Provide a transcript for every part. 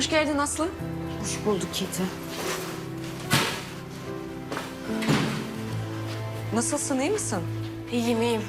Hoş geldin Aslı. Hoş bulduk Keti. Nasılsın, iyi misin? İyiyim iyiyim.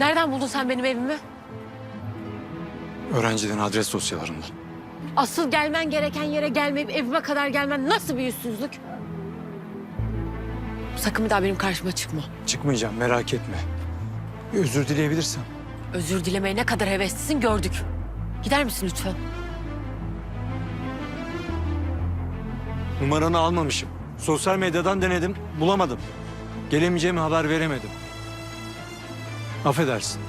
Nereden buldun sen benim evimi? Öğrenciden adres dosyalarından. Asıl gelmen gereken yere gelmeyip evime kadar gelmen nasıl bir yüzsüzlük? Sakın bir daha benim karşıma çıkma. Çıkmayacağım merak etme. Bir özür dileyebilirsem. Özür dilemeye ne kadar heveslisin gördük. Gider misin lütfen? Numaranı almamışım. Sosyal medyadan denedim bulamadım. Gelemeyeceğimi haber veremedim. Affedersin.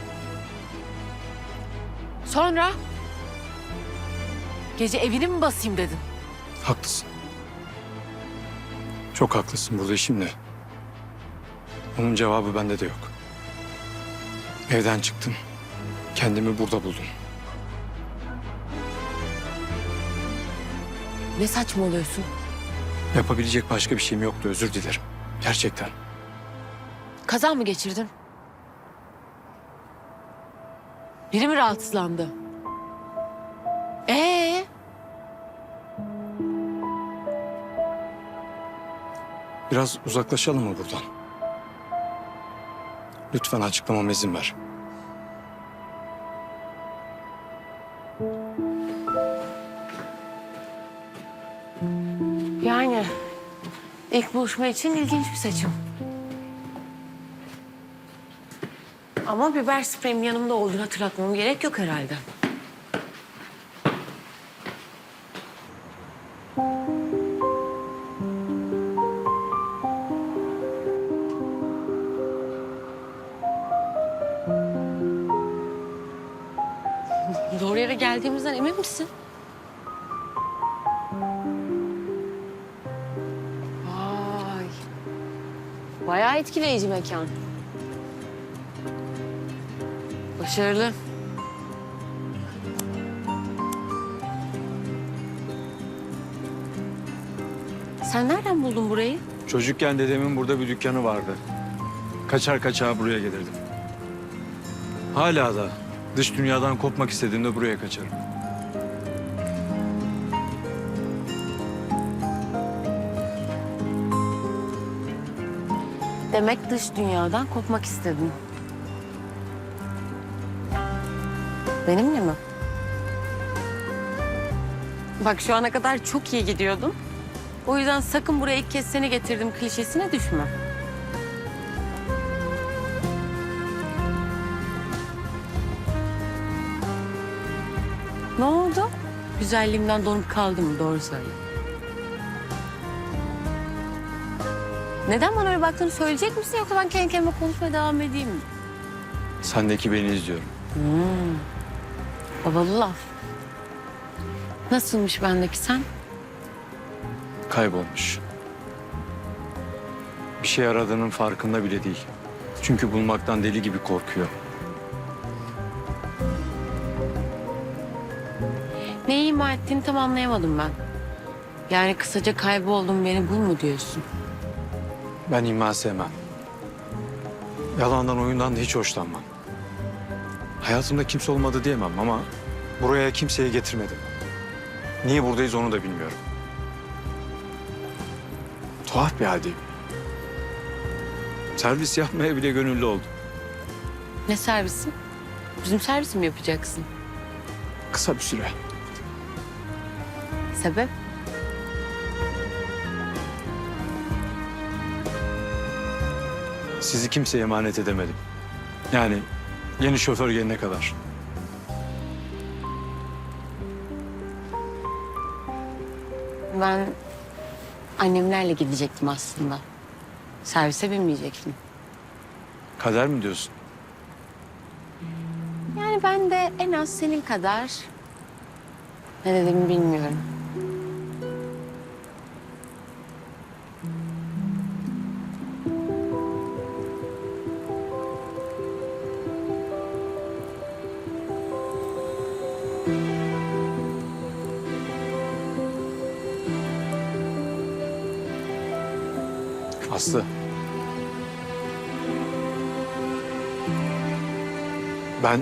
Sonra? Gece evini mi basayım dedin? Haklısın. Çok haklısın burada şimdi. Onun cevabı bende de yok. Evden çıktım. Kendimi burada buldum. Ne saçmalıyorsun? Yapabilecek başka bir şeyim yoktu özür dilerim. Gerçekten. Kaza mı geçirdin? Biri mi rahatsızlandı? Ee? Biraz uzaklaşalım mı buradan? Lütfen açıklamama izin ver. Yani ilk buluşma için ilginç bir seçim. Ama biber spreyim yanımda olduğunu hatırlatmam gerek yok herhalde. Doğru yere geldiğimizden emin misin? Vay. Bayağı etkileyici mekan. Başarılı. Sen nereden buldun burayı? Çocukken dedemin burada bir dükkanı vardı. Kaçar kaçağı buraya gelirdim. Hala da dış dünyadan kopmak istediğimde buraya kaçarım. Demek dış dünyadan kopmak istedin. Benimle mi? Bak şu ana kadar çok iyi gidiyordun. O yüzden sakın buraya ilk kez seni getirdim klişesine düşme. Ne oldu? Güzelliğimden donup kaldım mı? Doğru söyle. Neden bana öyle baktığını söyleyecek misin yoksa ben kendi kendime konuşmaya devam edeyim mi? Sendeki beni izliyorum. Babalı laf. Nasılmış bendeki sen? Kaybolmuş. Bir şey aradığının farkında bile değil. Çünkü bulmaktan deli gibi korkuyor. Neyi ima ettiğini tam anlayamadım ben. Yani kısaca kayboldum beni bul mu diyorsun? Ben iman sevmem. Yalandan oyundan da hiç hoşlanmam. Hayatımda kimse olmadı diyemem ama buraya kimseyi getirmedim. Niye buradayız onu da bilmiyorum. Tuhaf bir haldeyim. Servis yapmaya bile gönüllü oldum. Ne servisi? Bizim servisi mi yapacaksın? Kısa bir süre. Sebep? Sizi kimseye emanet edemedim. Yani yeni şoför gelene kadar. Ben annemlerle gidecektim aslında. Servise binmeyecektim. Kader mi diyorsun? Yani ben de en az senin kadar ne dediğimi bilmiyorum. Aslı. Ben...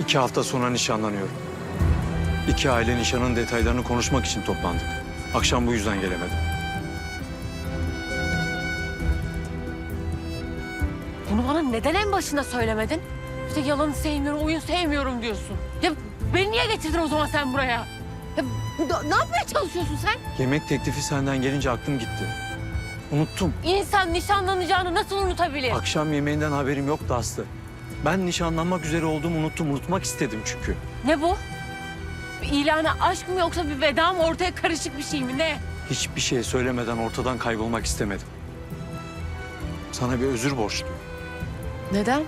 İki hafta sonra nişanlanıyorum. İki aile nişanın detaylarını konuşmak için toplandık. Akşam bu yüzden gelemedim. Bunu bana neden en başında söylemedin? İşte yalan sevmiyorum, oyun sevmiyorum diyorsun. Ya beni niye getirdin o zaman sen buraya? Ya, ne yapmaya çalışıyorsun sen? Yemek teklifi senden gelince aklım gitti. Unuttum. İnsan nişanlanacağını nasıl unutabilir? Akşam yemeğinden haberim yoktu Aslı. Ben nişanlanmak üzere olduğumu unuttum. Unutmak istedim çünkü. Ne bu? Bir ilana aşk mı yoksa bir veda mı ortaya karışık bir şey mi ne? Hiçbir şey söylemeden ortadan kaybolmak istemedim. Sana bir özür borçluyum. Neden?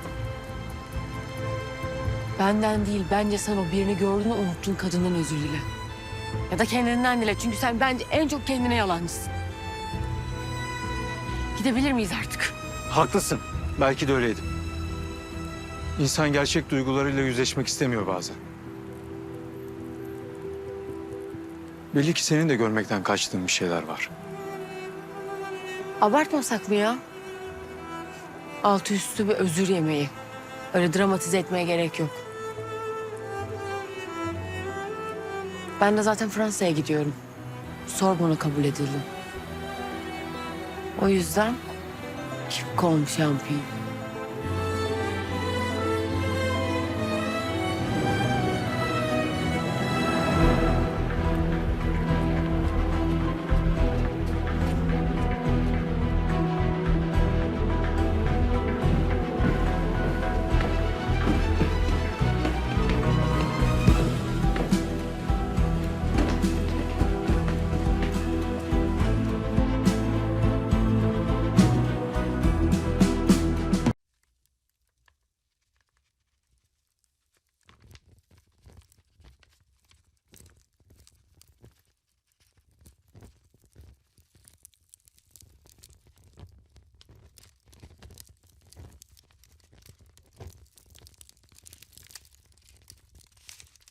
Benden değil, bence sen o birini gördüğünü unuttuğun kadından özür dile. Ya da kendinden dile çünkü sen bence en çok kendine yalancısın. Gidebilir miyiz artık? Haklısın. Belki de öyleydim. İnsan gerçek duygularıyla yüzleşmek istemiyor bazen. Belli ki senin de görmekten kaçtığın bir şeyler var. Abartmasak mı ya? Altı üstü bir özür yemeği. Öyle dramatize etmeye gerek yok. Ben de zaten Fransa'ya gidiyorum. Sorbon'a kabul edildim. O yüzden kim kom şampiyon.